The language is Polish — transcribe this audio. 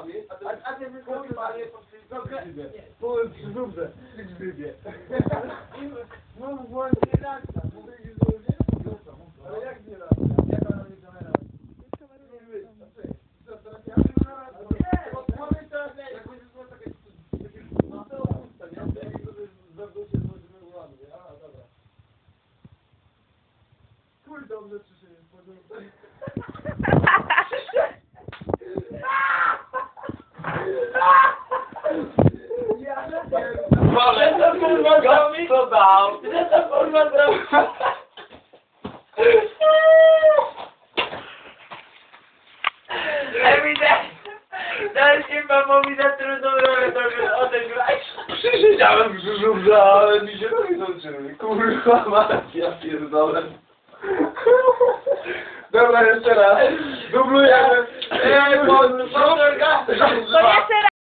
słowami, a ty... Wyskoczył Kurwa, nie, po grzybie. Byłem przy grzybie. No, włącz nie raksa. Mówię, nie. Ale jak nie raksa? Jak ona nie kamera? Nie wiem, co teraz ja bym na raksa. Nie, bo mamy teraz, jak będzie było takie... No to usta, nie? To jak to zawsze się złożymy ułamy, nie? A, dobra. Chuj dobrze przyszedł, porządku. Ale to kurwa zrobił? Co dał? Ile to kurwa? Ewidentnie. Teraz chyba mówi za trudną rolę trochę odegrać. Przysiedziałem przy zubze, ale mi się nogi zaczęły. Kurwa mać, ja pierdolę. Dobra, jeszcze raz. Dublujemy. Ej, bo- bo-